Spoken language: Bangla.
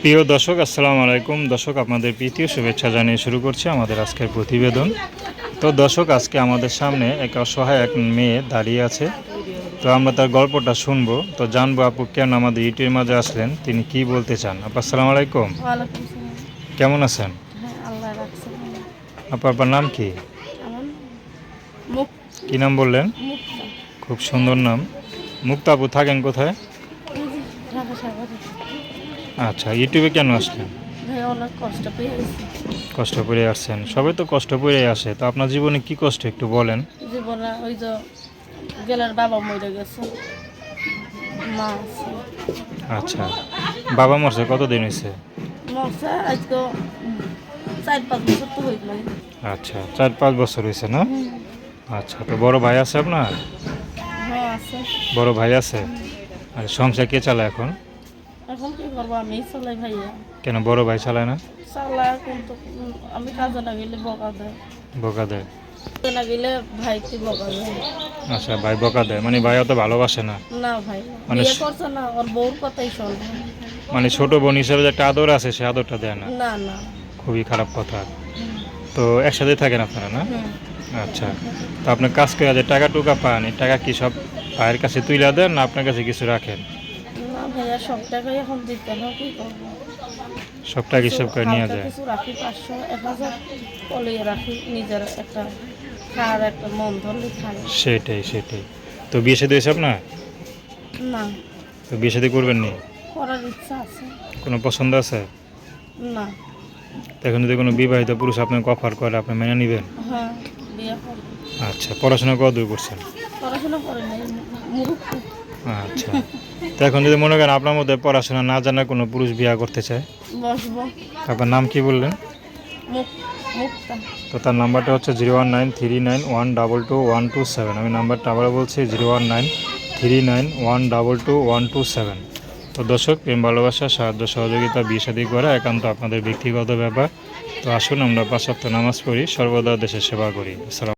প্রিয় দর্শক আসসালামু আলাইকুম। দর্শক আপনাদের প্রীতীয় শুভেচ্ছা জানিয়ে শুরু করছি আমাদের আজকের প্রতিবেদন। তো দর্শক আজকে আমাদের সামনে এক অসহায় এক মেয়ে দাঁড়িয়ে আছে। তো আমরা তার গল্পটা শুনব। তো জানব আপু কেন আমাদের ইউটিউবের মাঝে আসলেন? তিনি কি বলতে চান? আপু আসসালামু আলাইকুম। কেমন আছেন? হ্যাঁ। আপু আপনার নাম কি? কি নাম বললেন? খুব সুন্দর নাম। মুক্তা আপু থাকেন কোথায়? আচ্ছা ইউটিউবে কেন আসলেন? কষ্ট করে আসছেন। সবাই তো কষ্ট করে আসে। তো আপনার জীবনে কি কষ্ট একটু বলেন? জীবনে ওই যে গেলার বাবা মরে গেছে। মা আচ্ছা বাবা মরছে কতদিন হয়েছে? মরছে আজকে চার পাঁচ বছর তো হইল আচ্ছা চার পাঁচ বছর হয়েছে না? আচ্ছা তো বড় ভাই আছে আপনার? হ্যাঁ বড় ভাই আছে? আর সংসার কে চালায় এখন? এখন কি করব আমি চলাই ভাইয়া কেন বড় ভাই চালায় না? চালা কিন্তু আমি কাজে না গেলে বকা দেয়। বকা দেয় কাজে না গেলে ভাইকে বকা দেয় আচ্ছা ভাই বকা দেয়। মানে ভাই অত ভালোবাসে না? না ভাই মানে বিয়ে করছে না ওর বউর কথাই শুনবে। মানে ছোট বোন হিসেবে যে একটা আদর আছে সে আদরটা দেয় না? না না। খুবই খারাপ কথা। তো একসাথে থাকেন আপনারা না? আচ্ছা। তো আপনি কাজ করে যে টাকা টুকা পান এই টাকা কি সব ভাইয়ের কাছে তুইলা দেন না আপনার কাছে কিছু রাখেন? না ভাইয়া সব টাকাই এখন দিতে হবে কি করব? সব টাকা হিসাব করে নিয়ে যায়? কিছু রাখি পাঁচশো এক হাজার পলিয়ে রাখি নিজের একটা খাওয়ার একটা মন ধরলে খাই সেটাই সেটাই। তো বিয়ে সাথে হয়েছে আপনার? না। তো বিয়ে সাথে করবেন নি? করার ইচ্ছা আছে। কোনো পছন্দ আছে? না। এখন যদি কোনো বিবাহিত পুরুষ আপনাকে অফার করে আপনি মেনে নেবেন? হ্যাঁ বিয়ে আচ্ছা পড়াশোনা কত দূর করছেন? পড়াশোনা করে নাই মুরুখ আচ্ছা। তো এখন যদি মনে করেন আপনার মধ্যে পড়াশোনা না জানা কোনো পুরুষ বিয়ে করতে চায় বসবো। আপনার নাম কি বললেন? তো তার নাম্বারটা হচ্ছে zero one nine three nine one double two one two seven. আমি নাম্বারটা আবার বলছি zero one nine three nine one double two one two seven. তো দর্শক প্রেম ভালোবাসা সাহায্য সহযোগিতা বিয়ে শাদী করা একান্ত আপনাদের ব্যক্তিগত ব্যাপার। তো আসুন আমরা পাঁচ সপ্তাহ নামাজ পড়ি সর্বদা দেশের সেবা করি। আসসালাম